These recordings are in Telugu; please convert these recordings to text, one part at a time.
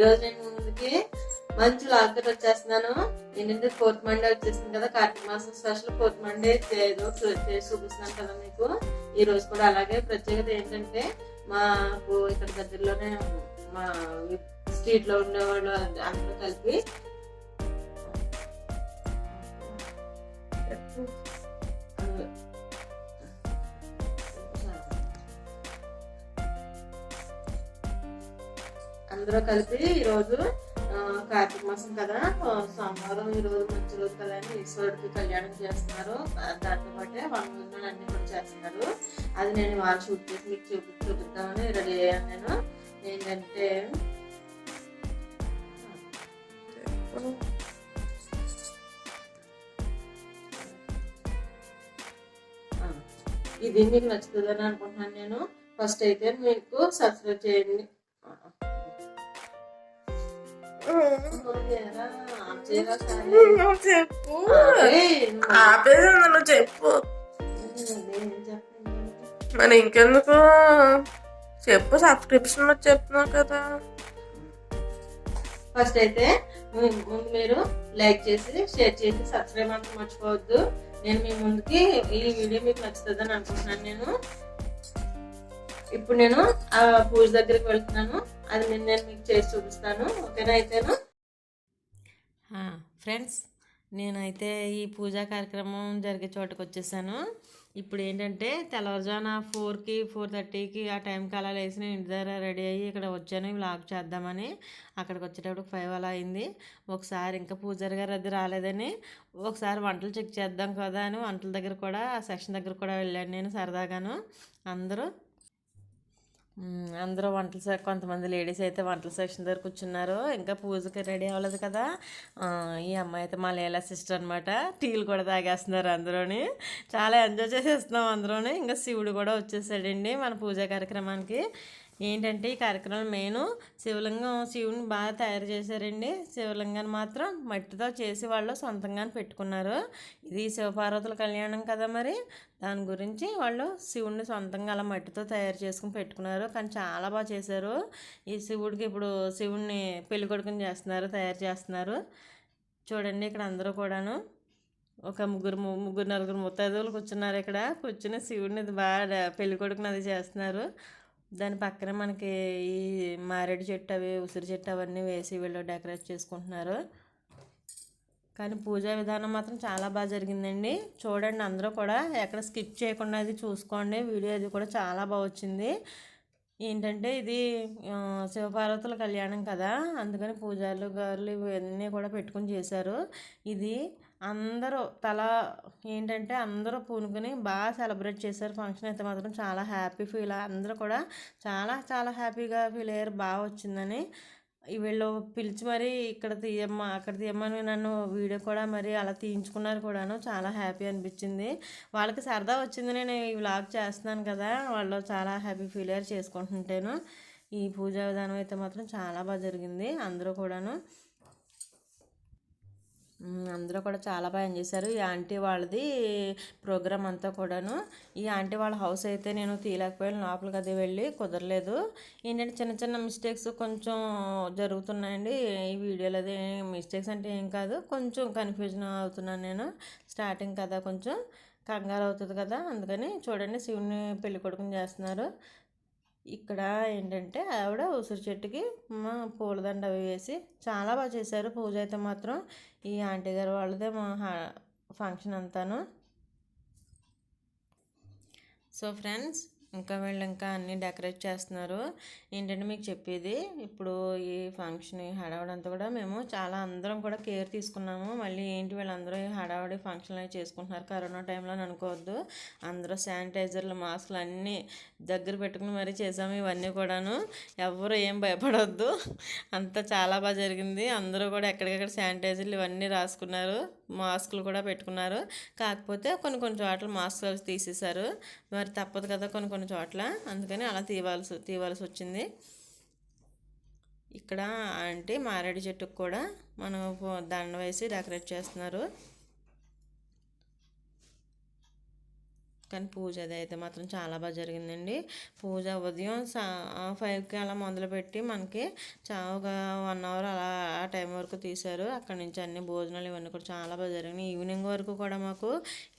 ఈ రోజు నేను ముందుకి మంచి లాకర్ వచ్చేస్తున్నాను. ఏంటంటే ఫోర్త్ మండే వచ్చేసింది కదా కార్తీక మాసం స్పెషల్ ఫోర్త్ మండే ఏదో చూపిస్తున్నాను కదా మీకు. ఈ రోజు కూడా అలాగే ప్రత్యేకత ఏంటంటే మాకు ఇక్కడ దగ్గరలోనే మా స్ట్రీట్లో ఉండేవాళ్ళు అందరూ కలిపి అందరూ కలిపి ఈరోజు కార్తీక మాసం కదా. సోమవారం ఈ రోజు మంచి రోజు కదా అని ఈశ్వరుడికి కళ్యాణం చేస్తున్నారు. దాంతో పాటే వంటలు అన్ని కూడా చేస్తున్నారు. అది నేను వాళ్ళు షూట్ చేసి మీకు చూపి చూపిద్దామని రెడీ అయ్యాను నేను. ఏంటంటే ఇది మీకు నచ్చుతుందని అనుకుంటున్నాను నేను. ఫస్ట్ అయితే మీకు సబ్స్క్రైబ్ చేయండి. చెప్పు. ఆపే, నువ్వు చెప్పు. మరి ఇంకెందుకు? చెప్పు సబ్స్క్రిప్షన్ చెప్తున్నావు కదా. ఫస్ట్ అయితే ముందు మీరు లైక్ చేసి షేర్ చేసి సబ్స్క్రైబ్ అంటే మర్చిపోవద్దు. నేను మీ ముందుకి ఈ వీడియో మీకు నచ్చుతుందని అనుకుంటున్నాను నేను. ఇప్పుడు నేను ఆ పూజ దగ్గరికి వెళ్తున్నాను. అది నేను నేను మీకు చేసి చూపిస్తాను. ఓకేనా అయితేను? ఫ్రెండ్స్ నేనైతే ఈ పూజా కార్యక్రమం జరిగే చోటుకు వచ్చేసాను. ఇప్పుడు ఏంటంటే తెల్లవారుజామున ఫోర్కి ఫోర్ థర్టీకి ఆ టైంకి అలా లేచి నేను ఇంటి దగ్గర రెడీ అయ్యి ఇక్కడ వచ్చాను. వ్లాగ్ చేద్దామని అక్కడికి వచ్చేటప్పుడు ఫైవ్ అలా అయింది. ఒకసారి ఇంకా పూజారి గారు అది రాలేదని ఒకసారి వంటలు చెక్ చేద్దాం కదా అని వంటల దగ్గర కూడా ఆ సెక్షన్ దగ్గర కూడా వెళ్ళాను నేను సరదాగాను. అందరూ అందరూ వంటల సె కొంతమంది లేడీస్ అయితే వంటల సెక్షన్ దగ్గర కూర్చున్నారు. ఇంకా పూజకి రెడీ అవ్వలేదు కదా. ఈ అమ్మాయి అయితే మా లీలా సిస్టర్ అనమాట టీలు కూడా తాగేస్తున్నారు అందరూని. చాలా ఎంజాయ్ చేసేస్తున్నాం అందరూని. ఇంకా శివుడు కూడా వచ్చేసాడండి మన పూజా కార్యక్రమానికి. ఏంటంటే ఈ కార్యక్రమం మెయిన్ శివలింగం శివుని బాగా తయారు చేశారండి. శివలింగాన్ని మాత్రం మట్టితో చేసి వాళ్ళు సొంతంగానే పెట్టుకున్నారు. ఇది శివపార్వతుల కళ్యాణం కదా మరి. దాని గురించి వాళ్ళు శివుడిని సొంతంగా అలా మట్టితో తయారు చేసుకుని పెట్టుకున్నారు. కానీ చాలా బాగా చేశారు. ఈ శివుడికి ఇప్పుడు శివుడిని పెళ్ళి కొడుకుని చేస్తున్నారు తయారు చేస్తున్నారు. చూడండి ఇక్కడ అందరూ కూడాను. ఒక ముగ్గురు ముగ్గురు నలుగురు ముత్తైదువులు కూర్చున్నారు ఇక్కడ. కూర్చుని శివుడిని బాగా పెళ్ళి కొడుకుని అది చేస్తున్నారు. దాని పక్కన మనకి ఈ మారేడు చెట్టు అవి ఉసిరి చెట్టు అవన్నీ వేసి వీళ్ళు డెకరేట్ చేసుకుంటున్నారు. కానీ పూజా విధానం మాత్రం చాలా బాగా జరిగిందండి. చూడండి అందరూ కూడా ఎక్కడ స్కిప్ చేయకుండా అది చూసుకోండి. వీడియో అది కూడా చాలా బాగా వచ్చింది. ఏంటంటే ఇది శివపార్వతుల కళ్యాణం కదా. అందుకని పూజారులు గారులు ఇవన్నీ కూడా పెట్టుకుని చేశారు. ఇది అందరూ తల ఏంటంటే అందరూ పూనుకొని బాగా సెలబ్రేట్ చేశారు ఫంక్షన్ అయితే మాత్రం చాలా హ్యాపీ ఫీల్. అందరూ కూడా చాలా చాలా హ్యాపీగా ఫీల్ అయ్యారు. బాగా వచ్చిందని. వీళ్ళు పిలిచి మరి ఇక్కడ తీయమ్మ అక్కడ తీయమ్మని నన్ను వీడియో కూడా మరి అలా తీయించుకున్నారు కూడాను. చాలా హ్యాపీ అనిపించింది. వాళ్ళకి సరదా వచ్చింది. నేను ఈ వ్లాగ్ చేస్తున్నాను కదా వాళ్ళు చాలా హ్యాపీ ఫీల్ అయ్యారు చేసుకుంటుంటాను. ఈ పూజా విధానం అయితే మాత్రం చాలా బాగా జరిగింది అందరూ కూడాను. అందరూ కూడా చాలా బాగా ఎంజాయ్ చేశారు. ఈ ఆంటీ వాళ్ళది ప్రోగ్రామ్ అంతా కూడాను. ఈ ఆంటీ వాళ్ళ హౌస్ అయితే నేను తీయలేకపోయాను. లోపలికి అది వెళ్ళి కుదరలేదు. ఏంటంటే చిన్న చిన్న మిస్టేక్స్ కొంచెం జరుగుతున్నాయండి. ఈ వీడియోలో అది మిస్టేక్స్ అంటే ఏం కాదు. కొంచెం కన్ఫ్యూజన్ అవుతున్నాను నేను. స్టార్టింగ్ కదా కొంచెం. కంగారు అవుతుంది కదా. అందుకని చూడండి శివుని పెళ్ళి కొడుకుని చేస్తున్నారు. ఇక్కడ ఏంటంటే ఆవిడ ఉసిరి చెట్టుకి మా పూలదండ అవి వేసి చాలా బాగా చేశారు. పూజ అయితే మాత్రం ఈ ఆంటీ గారు వాళ్ళదే మా ఫంక్షన్ అంతాను. సో ఫ్రెండ్స్ ఇంకా వీళ్ళు ఇంకా అన్నీ డెకరేట్ చేస్తున్నారు. ఏంటంటే మీకు చెప్పేది ఇప్పుడు ఈ ఫంక్షన్ ఈ అంతా కూడా మేము చాలా అందరం కూడా కేర్ తీసుకున్నాము. మళ్ళీ ఏంటి వీళ్ళందరూ ఈ హడావడి ఫంక్షన్లు అవి చేసుకుంటున్నారు కరోనా టైంలో అని అనుకోవద్దు. అందరూ శానిటైజర్లు మాస్కులు అన్నీ దగ్గర పెట్టుకుని మరీ చేసాము ఇవన్నీ కూడాను. ఎవరు ఏం భయపడవద్దు అంతా చాలా బాగా జరిగింది. అందరూ కూడా ఎక్కడికెక్కడ శానిటైజర్లు ఇవన్నీ రాసుకున్నారు. మాస్కులు కూడా పెట్టుకున్నారు. కాకపోతే కొన్ని కొన్ని చోట్ల మాస్కులు తీసేశారు. మరి తప్పదు కదా కొన్ని కొన్ని చోట్ల. అందుకని అలా తీవాల్సి తీవాల్సి వచ్చింది. ఇక్కడ అంటే మారేడు చెట్టుకు కూడా మనం దండ వేసి డెకరేట్ చేస్తున్నారు. కానీ పూజ అది అయితే మాత్రం చాలా బాగా జరిగిందండి. పూజ ఉదయం సా ఫైవ్కి అలా మొదలుపెట్టి మనకి చా ఒక వన్ అవర్ అలా ఆ టైం వరకు తీశారు. అక్కడ నుంచి అన్ని భోజనాలు ఇవన్నీ కూడా చాలా బాగా జరిగినాయి. ఈవినింగ్ వరకు కూడా మాకు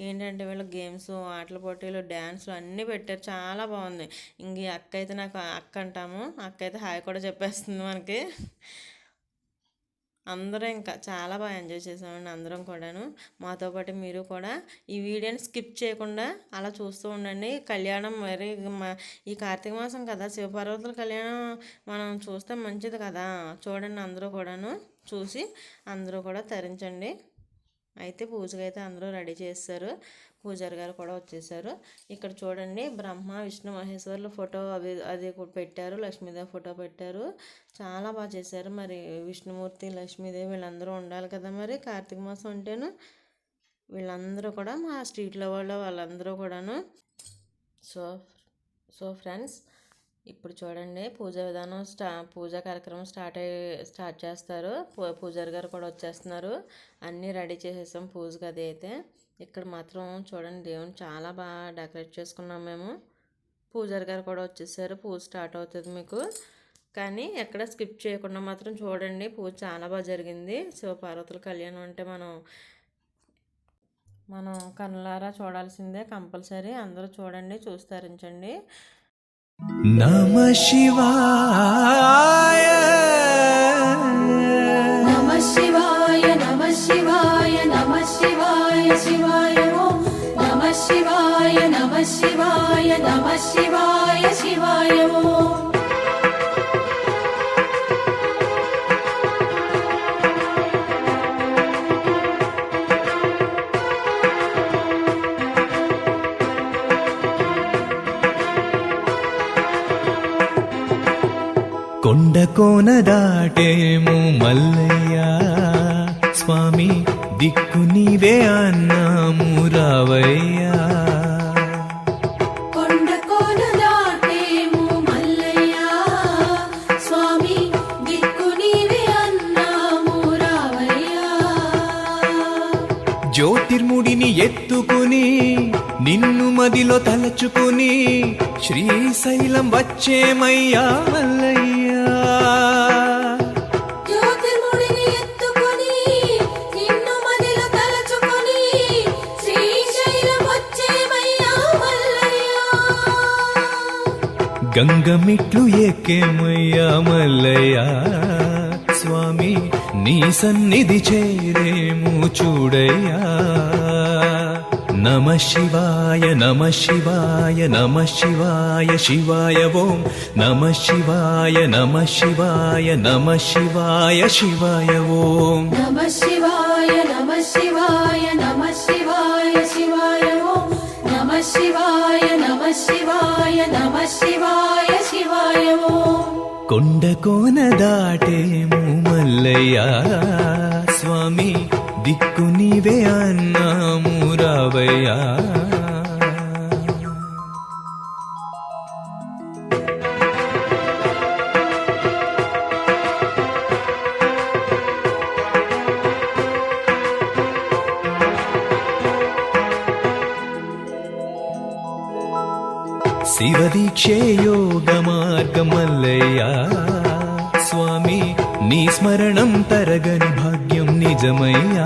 ఏంటంటే వీళ్ళు గేమ్స్ ఆటల పోటీలు డ్యాన్స్లు అన్నీ పెట్టారు. చాలా బాగుంది. ఇంక అక్క అయితే నాకు అక్క అంటాము. అక్క అయితే హాయ్ కూడా చెప్పేస్తుంది మనకి. అందరం ఇంకా చాలా బాగా ఎంజాయ్ చేసామండి అందరం కూడాను. మాతో పాటు మీరు కూడా ఈ వీడియోని స్కిప్ చేయకుండా అలా చూస్తూ ఉండండి. కళ్యాణం మరి ఈ కార్తీక మాసం కదా శివపార్వతుల కళ్యాణం మనం చూస్తే మంచిది కదా. చూడండి అందరూ కూడాను చూసి అందరూ కూడా తరించండి. అయితే పూజకైతే అయితే అందరూ రెడీ చేస్తారు. పూజారి గారు కూడా వచ్చేసారు. ఇక్కడ చూడండి బ్రహ్మ విష్ణు మహేశ్వర్ల ఫోటో అవి అది కూడా పెట్టారు. లక్ష్మీదేవి ఫోటో పెట్టారు. చాలా బాగా చేశారు. మరి విష్ణుమూర్తి లక్ష్మీదేవి వీళ్ళందరూ ఉండాలి కదా మరి కార్తీక మాసం ఉంటేను వీళ్ళందరూ కూడా మా స్ట్రీట్లో వాళ్ళ వాళ్ళందరూ కూడాను. సో సో ఫ్రెండ్స్ ఇప్పుడు చూడండి పూజ విధానం స్టా పూజా కార్యక్రమం స్టార్ట్ అయ్యి స్టార్ట్ చేస్తారు. పూ- పూజారి గారు కూడా వచ్చేస్తున్నారు. అన్నీ రెడీ చేసేసాం పూజ అది అయితే ఇక్కడ మాత్రం చూడండి దేవుని చాలా బాగా డెకరేట్ చేసుకున్నాం మేము. పూజారి గారు కూడా వచ్చేసారు పూజ స్టార్ట్ అవుతుంది మీకు. కానీ ఎక్కడ స్కిప్ చేయకుండా మాత్రం చూడండి పూజ చాలా బాగా జరిగింది. శివపార్వతుల కళ్యాణం అంటే మనం మనం కనులారా చూడాల్సిందే కంపల్సరీ. అందరూ చూడండి చూస్తారించండి నమ శివాయ. నమ శివాయ నమ శివాయ శివాయ శివ శివాయ నమ శివాయ నమ శివాయ శివాయ కొండ కోన దాటేము మల్లయ్యా స్వామి దిక్కు నీవే అన్నాము రావయ్యా. మదిలో తలచుకుని శ్రీశైలం వచ్చేమయ్యా మల్లయ్యా. గంగమిట్లు ఎక్కేమయ్యా మల్లయ్యా. స్వామి నీ సన్నిధి చేరేము చూడయ్యా. నమ శివాయ నమ శివాయ నమ శివాయ శివాయ ఓం నమ శివాయ నమ శివాయ నమ శివాయ శివాయ ఓం నమ శివాయ నమ శివాయ నమ శివాయ శివాయ ఓం నమ శివాయ నమ శివాయ నమ శివాయ శివాయ ఓం కొండ కోన దాటేము మల్లయ్యా స్వామి దిక్కు నీవే అన్నాము రావయ్యా శివదీక్షే యోగ మార్గమల్లయ్యా. స్వామి నీ స్మరణం తరగని భాగ్యం నిజమయ్యా.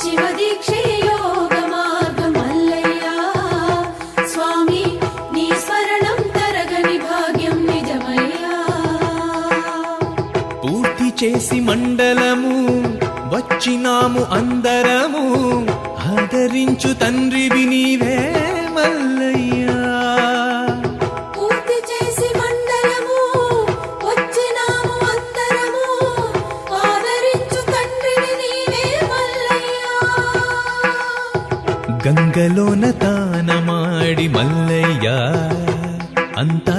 శివదీక్షే యోగ మార్గమల్లయ్యా స్వామి నీ స్మరణం తరగని భాగ్యం నిజమయ్యా. పూర్తి చేసి మండలము వచ్చినాము అందరము ఆదరించు తండ్రివి నీవే. గంగలోన తానమాడి మల్లయ్యా అంతా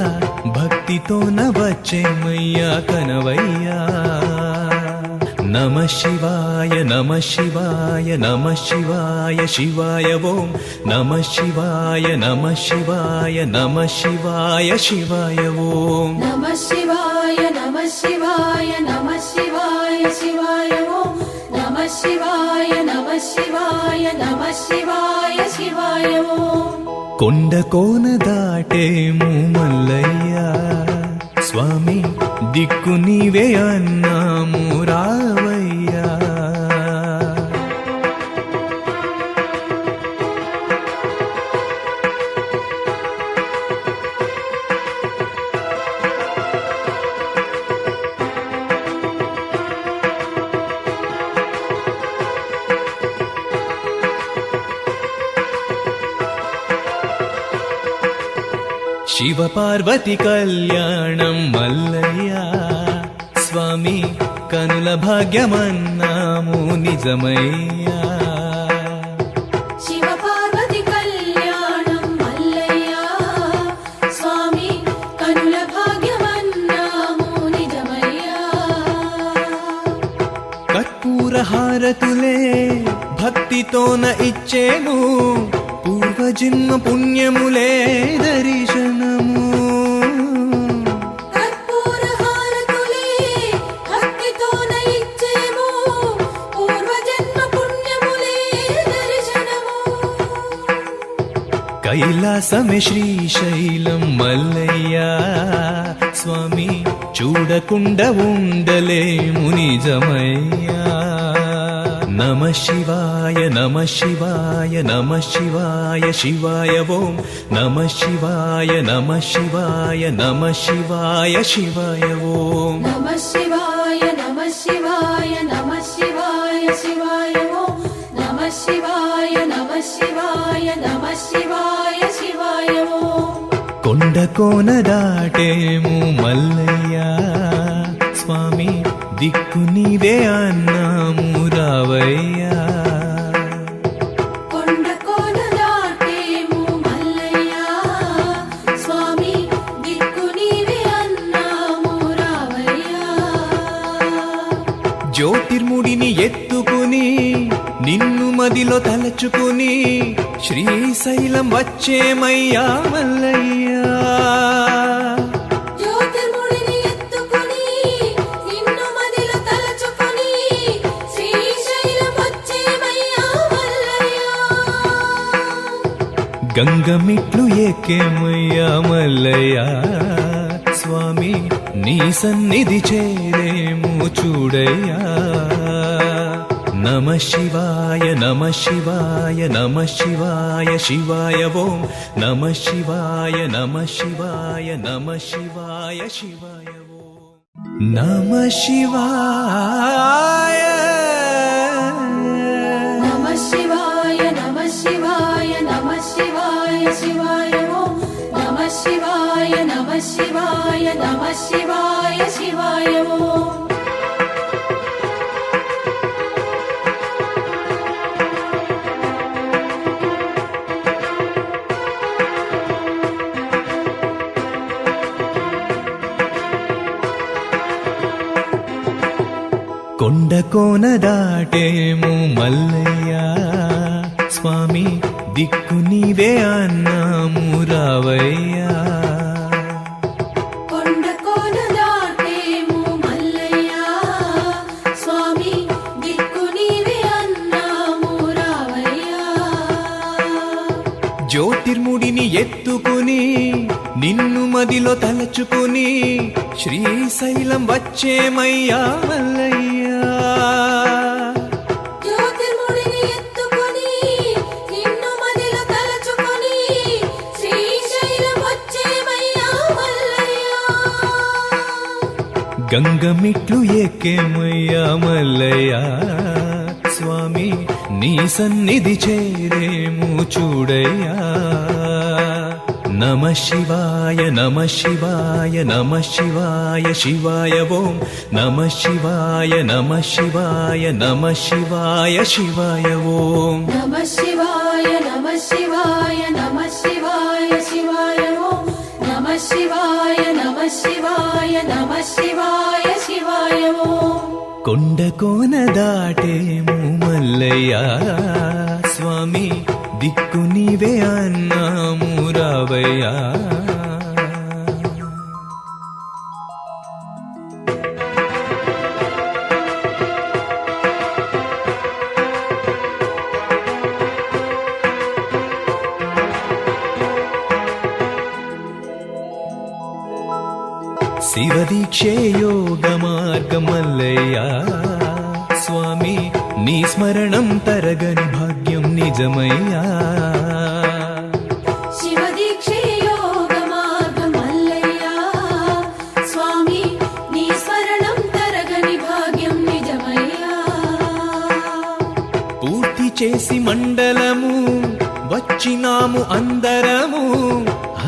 భక్తితోన వచ్చేమయ్యా కనవయ్యా నమ శివాయ నమ శివాయ నమ శివాయ శివాయ ఓం నమ శివాయ నమ శివాయ నమ శివాయ శివాయ ఓం నమ శివాయ నమ శివాయ నమ శివాయ శివాయ ఓం నమ శివాయ నమ శివాయ నమ శివాయ శివాయ ఓం కొండ కోన దాటేము మల్లయ్యా. స్వామి దిక్కు నీవే అన్నాము రావయ్యా. పార్వతి కళ్యాణం మల్లయ్య. స్వామి కనుల భాగ్యమన్నాము నిజమయ్యా. హారతులే భక్తితోన ఇచ్చేము పూర్వజన్మ పుణ్యములే దర్శనము కైలాసమే శ్రీశైలం మల్లయ్యా. స్వామి చూడకుండా ఉండలేము నిజమయ్యా. నమ శివాయ నమ శివాయ నమ శివాయ శివాయ ఓం. నమ శివాయ నమ శివాయ నమ శివాయ శివాయ ఓం. నమ శివాయ నమ శివాయ నమ కోన దాటేము మల్లయ్య? స్వామి దిక్కు నీవే అన్నాము రావయ్యా. జ్యోతిర్ముడిని ఎత్తుకుని నిన్ను మదిలో తలచుకుని శ్రీశైలం వచ్చేమయ్యా మల్లయ్యా? గంగమిట్లు ఎక్కేమయ్యా మల్లయ్యా. స్వామి నీ సన్నిధి చేరేము చూడయ్యా. నమ శివాయ నమ శివాయ నమ శివాయ శివాయ ఓం. నమ శివాయ నమ శివాయ నమ శివాయ శివాయ ఓం. నమ శివాయ శివాయ నమ శివాయ నమ శివాయ కొండ కోన దాటేము మల్లయ్య. స్వామి దిక్కు నీవే అన్నాము రావయ్యా. జ్యోతిర్ముడిని ఎత్తుకుని నిన్ను మదిలో తలచుకుని శ్రీశైలం వచ్చేమయ్యా మల్లయ్యా. జ్యోతిర్ముడిని ఎత్తుకుని నిన్ను మదిలో తలచుకుని శ్రీశైలం వచ్చేమయ్యా మల్లయ్యా. గంగమిట్లు ఎక్కేమయ్యా మల్లయ్యా. స్వామి నీ సన్నిధి చేరేము చూడయ్యా. నమ శివాయ నమ శివాయ నమ శివాయ శివాయ ఓం. నమ శివాయ నమ శివాయ నమ శివాయ శివాయ ఓం. నమ శివాయ నమ శివాయ నమ కొండ కోన దాటేము మల్లయ్యా స్వామి దిక్కు నీవే అన్నాము రావయ్యా శివదీక్షే యోగ మార్గమల్ల స్వామి నీ స్మరణం తరగని భాగ్యం నిజమయ్యా. శివదీక్షే యోగ మార్గమల్లయ్యా స్వామి నీ స్మరణం తరగని భాగ్యం నిజమయ్యా. పూర్తి చేసి మండలము వచ్చినాము అందరము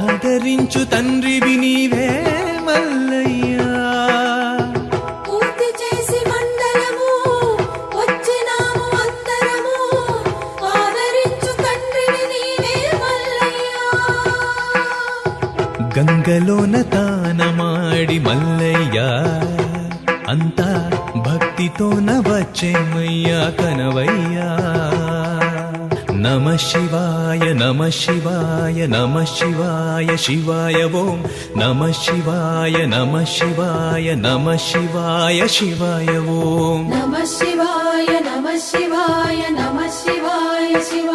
ఆదరించు తండ్రివి నీవే. గంగలోన తానమాడి మల్లయ్య అంతా భక్తితోన వచ్చేమయ్యా కనవయ్యా. నమ శివాయ నమ శివాయ నమ శివాయ శివాయ ఓం. నమ శివాయ నమ శివాయ నమ శివాయ శివాయ ఓం. నమ శివాయ నమ శివాయ నమ శివాయ శివాయ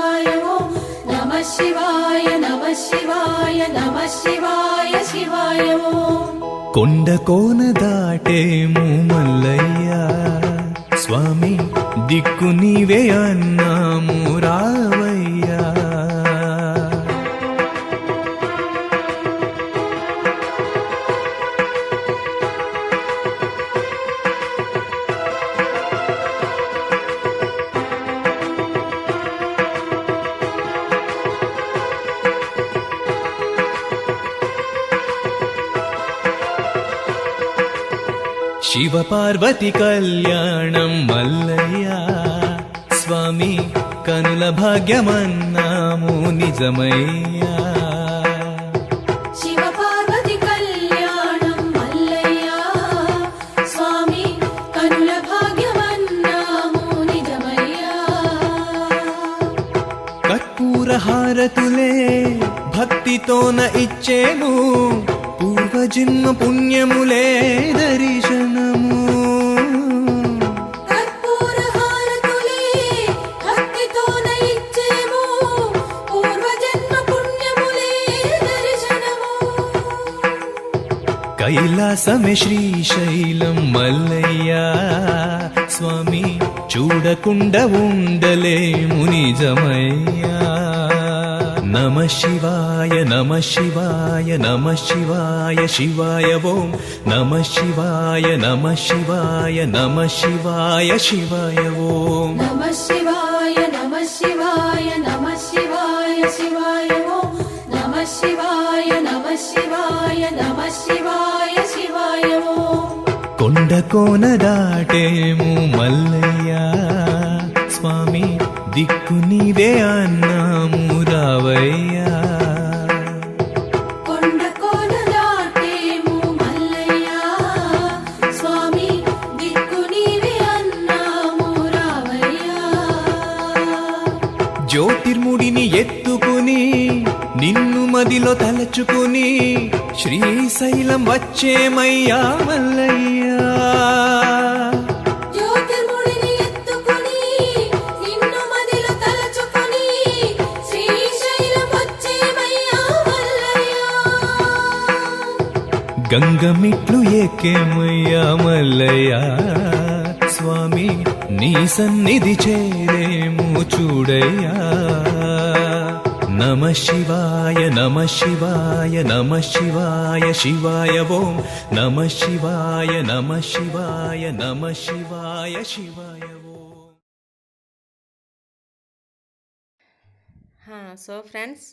శివాయ నమ శివాయ నమ శివాయ శివాయ కొండ కోన దాటేము మల్లయ్యా స్వామి దిక్కు నీవే అన్నాము రావయ్యా. శివ పార్వతి కళ్యాణం మల్లయ్యా. స్వామి కనుల భాగ్యమన్నాము నిజమయ్యా. హారతులే భక్తితోన ఇచ్చేము పూర్వజన్మ పుణ్యములే దర్శనము కైలాసమే శ్రీశైలం మల్లయ్యా స్వామి చూడకుండా ఉండలే మునిజమయ్యా నమ శివాయ నమ శివాయ నమ శివాయ శివాయ ఓం నమ శివాయ నమ శివాయ నమ శివాయ శివాయ ఓం నమ శివాయ నమ శివాయ నమ శివాయ శివాయ ఓం నమ శివాయ నమ శివాయ నమ శివాయ కొండ కోన దాటేము మల్లయ్యా. స్వామి దిక్కు దాటేము మల్లయ్యా. స్వామి నీవే అన్నాము రావయ్యా. జ్యోతిర్ముడిని ఎత్తుకుని నిన్ను మదిలో తలచుకుని శ్రీశైలం వచ్చేమయ్యా మల్లయ్యా. గంగమిట్లు ఏకేమయ్యా మల్లయ్యా స్వామి నీ సన్నిధి చేరేము చూడయ్యా. నమ శివాయ నమ శివాయ నమ శివాయ శివాయ ఓం. నమ శివాయ నమ శివాయ నమ శివాయ శివాయ సో ఫ్రెండ్స్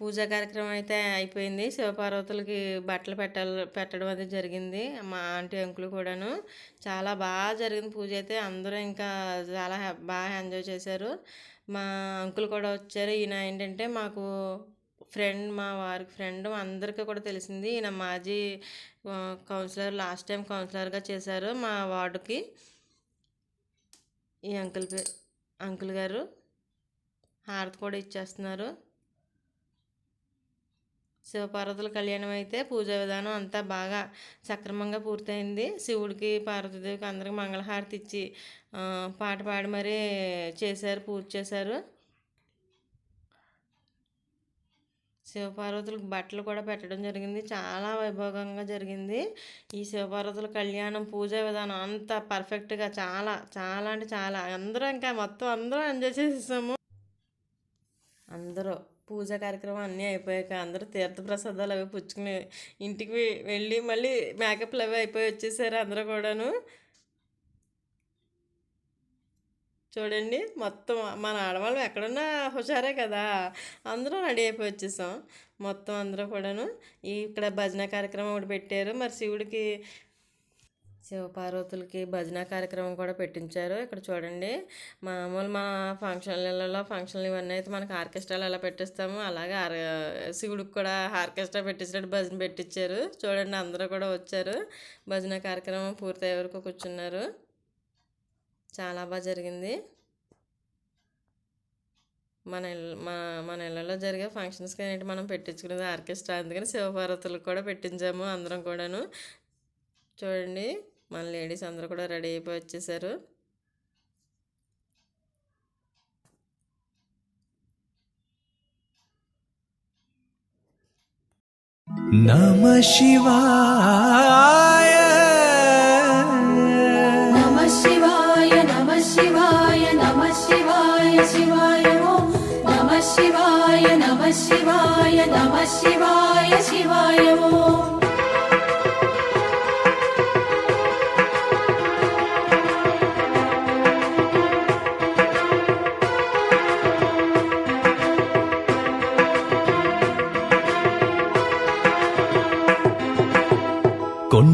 పూజా కార్యక్రమం అయితే అయిపోయింది. శివపార్వతులకి బట్టలు పెట్టాలి పెట్టడం అది జరిగింది. మా ఆంటీ అంకులు కూడాను. చాలా బాగా జరిగింది పూజ అయితే. అందరూ ఇంకా చాలా బాగా ఎంజాయ్ చేశారు. మా అంకుల్ కూడా వచ్చారు. ఈయన ఏంటంటే మాకు ఫ్రెండ్ మా వారికి ఫ్రెండ్ అందరికీ కూడా తెలిసింది. ఈయన మాజీ కౌన్సిలర్ లాస్ట్ టైం కౌన్సిలర్గా చేశారు మా వార్డుకి. ఈ అంకుల్ పే- అంకుల్ గారు హారతి కూడా ఇచ్చేస్తున్నారు. శివపార్వతుల కళ్యాణం అయితే పూజా విధానం అంతా బాగా సక్రమంగా పూర్తయింది. శివుడికి పార్వతీదేవికి అందరికి మంగళహారతి ఇచ్చి పాట పాడి మరీ చేశారు పూజ చేశారు. శివపార్వతులకు బట్టలు కూడా పెట్టడం జరిగింది. చాలా వైభోగంగా జరిగింది. ఈ శివపార్వతుల కళ్యాణం పూజా విధానం అంత పర్ఫెక్ట్గా చాలా చాలా అంటే చాలా. అందరూ ఇంకా మొత్తం అందరూ ఎంజాయ్ చేసేసాము. అందరూ పూజా కార్యక్రమం అన్నీ అయిపోయాక అందరూ తీర్థప్రసాదాలు అవి పుచ్చుకుని ఇంటికి వెళ్ళి మళ్ళీ మేకప్లు అవి అయిపోయి వచ్చేసారు అందరూ కూడాను. చూడండి మొత్తం మన ఆడవాళ్ళం ఎక్కడున్నా హుషారే కదా. అందరం రెడీ అయిపోయి వచ్చేసాం. మొత్తం అందరూ కూడాను. ఇక్కడ భజన కార్యక్రమం ఒకటి పెట్టారు. మరి శివుడికి శివపార్వతులకి భజన కార్యక్రమం కూడా పెట్టించారు. ఇక్కడ చూడండి మామూలు మా ఫంక్షన్లలో ఫంక్షన్లు ఇవన్నీ అయితే మనకి ఆర్కెస్ట్రాలు ఎలా పెట్టిస్తామో అలాగే ఆర్ శివుడికి కూడా ఆర్కెస్ట్రా పెట్టించినట్టు భజన పెట్టించారు చూడండి అందరూ కూడా వచ్చారు. భజన కార్యక్రమం పూర్తయ్యే వరకు కూర్చున్నారు. చాలా బాగా జరిగింది. మన మా మన మన ఇళ్ళలో జరిగే ఫంక్షన్స్కి అనేవి మనం పెట్టించుకునేది ఆర్కెస్ట్రా. అందుకని శివపార్వతులకు కూడా పెట్టించాము అందరం కూడాను. చూడండి మన లేడీస్ అందరు కూడా రెడీ అయిపోయి వచ్చేసారు. నమ శివాయ. నమ శివాయ నమ శివాయ నమ శివాయ శివాయ నమ శివాయ నమ శివాయ నమ శివాయ శివాయ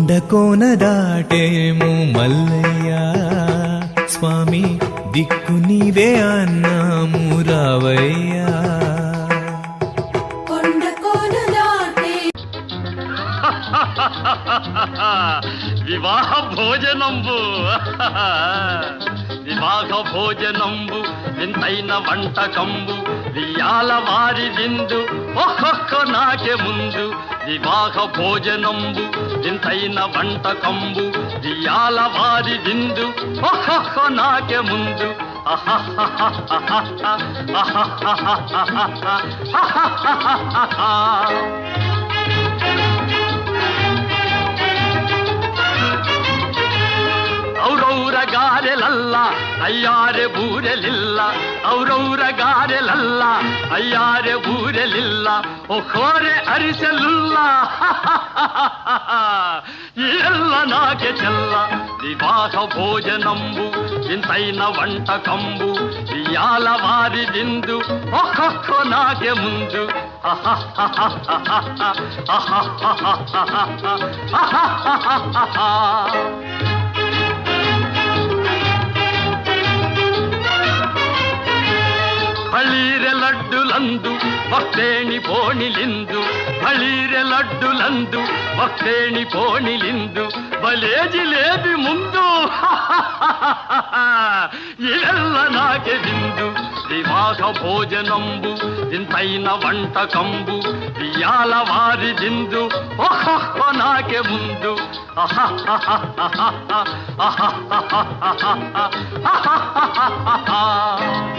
కొండ కోన దాటేము మల్లయ్య? స్వామి దిక్కు నీవే అన్నాము రావయ్యా. వివాహ భోజనంబు. వివాహ భోజనంబు ఎంతైన వంటకంబు. ఉదయాల వారి విందు ఒక్కొక్క నాకే ముందు వివాహ భోజనంబు వింతైన వంటకంబు దియాల వారి విందు ఒక్కొక్క నాకే ముందు. ఆహా ఔరౌర గారెలల్లా అయ్యారె బూరెలిల్ల. ఔరౌర గారెలల్లా అయ్యారె బూరెలిల్ల. ఓ కోరె అరిసెలుల్లా ఎల్ల నాకె చెల్ల. వివాహ భోజనంబు వింతైన వంటకంబు ఇయాల వారి విందు ఒక్కొక్క నాకె ముందు. ఆహా ಲಡ್ಡುಲಂದು ಭಕ್ತೇಣಿ ಪೋಣಿಲಿಂದು ಬಳೀರೆ ಲಡ್ಡುಲಂದು ಭಕ್ತೇಣಿ ಪೋಣಿಲಿಂದು ಬಲೇ ಜಿಲೇಬಿ ಮುಂದು ఇవెల్ల నాకే విందు వివాహ భోజనంబు ఇంతైన వంటకంబు వియాల వారి విందు ఒక్కొక్క నాకే ముందు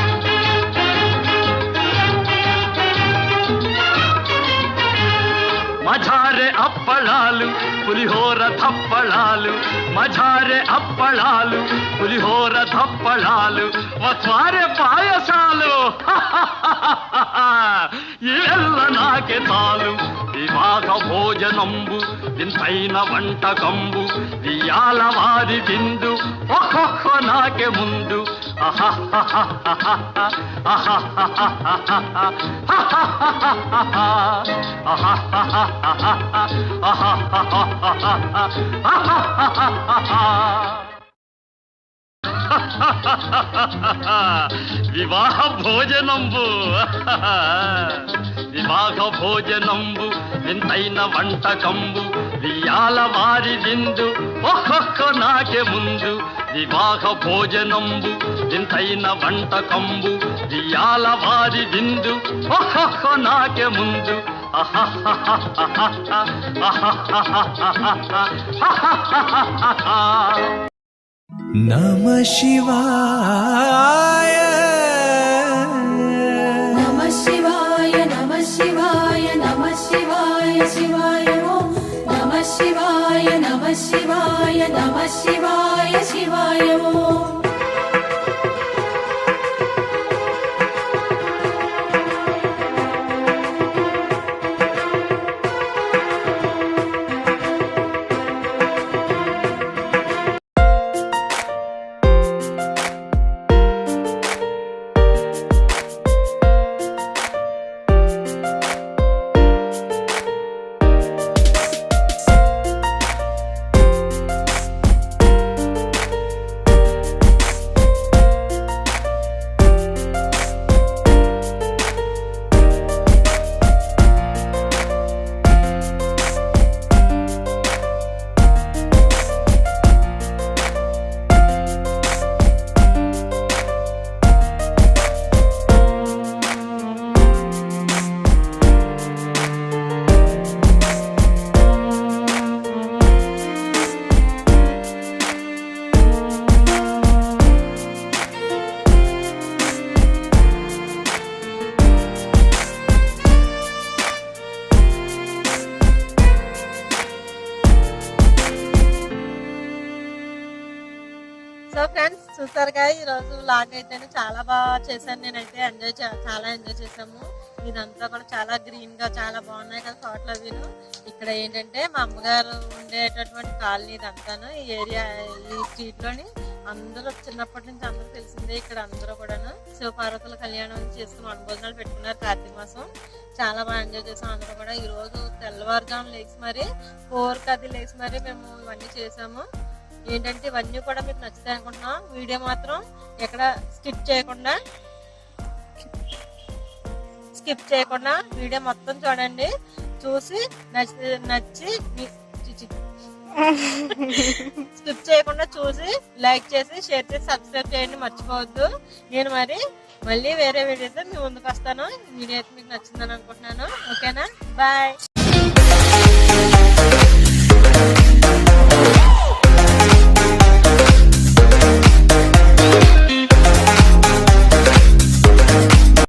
మజారే అప్పళాలు పులిహోర తప్పళాలు మజారే అప్పళాలు పులిహోర తప్పళాలు వస్వారే పాయసాలు. ఇవెల్ల నాకే తాలు. వివాహ భోజనంబు ఇంతైన వంటకంబు ఇయాల వారి విందు ఒక్కొక్క నాకే ముందు. వివాహ భోజనంబు వివాహ భోజనంబు వింతైన వంటకంబు వియాల వారి విందు ఒక్కొక్క నాకే ముందు వివాహ భోజనంబు వింతైన వంటకంబు వియాల వారి విందు ఒక్కొక్క నాకే ముందు. నమ శివా నమ శివాయ నమ రోజు లాగ్ అయితే చాలా బాగా చేశాను నేనైతే. ఎంజాయ్ చాలా ఎంజాయ్ చేసాము ఇదంతా కూడా చాలా గ్రీన్గా చాలా బాగున్నాయి కదా తోటలు అవిను ఇక్కడ ఏంటంటే మా అమ్మగారు ఉండేటటువంటి కాలనీ ఇదంతాను. ఈ ఏరియా ఈ స్ట్రీట్లోని అందరూ చిన్నప్పటి నుంచి అందరూ తెలిసిందే ఇక్కడ అందరూ కూడాను. శివపార్వతుల కళ్యాణం చేసుకుని వనభోజనాలు పెట్టుకున్నారు కార్తీక మాసం. చాలా బాగా ఎంజాయ్ చేసాం అందరూ కూడా. ఈరోజు తెల్లవారుజాము లేచి మరి ఫోర్ కది లేచి మరి మేము ఇవన్నీ చేసాము ఏంటంటే ఇవన్నీ కూడా మీకు నచ్చుతాయి అనుకుంటున్నాం. వీడియో మాత్రం ఎక్కడ స్కిప్ చేయకుండా స్కిప్ చేయకుండా వీడియో మొత్తం చూడండి. చూసి నచ్చి నచ్చి స్కిప్ చేయకుండా చూసి లైక్ చేసి షేర్ చేసి సబ్స్క్రైబ్ చేయండి. మర్చిపోవద్దు. నేను మరి మళ్ళీ వేరే వీడియోతో మీ ముందుకు వస్తాను. వీడియో అయితే మీకు నచ్చిందని అనుకుంటున్నాను. ఓకేనా? బాయ్.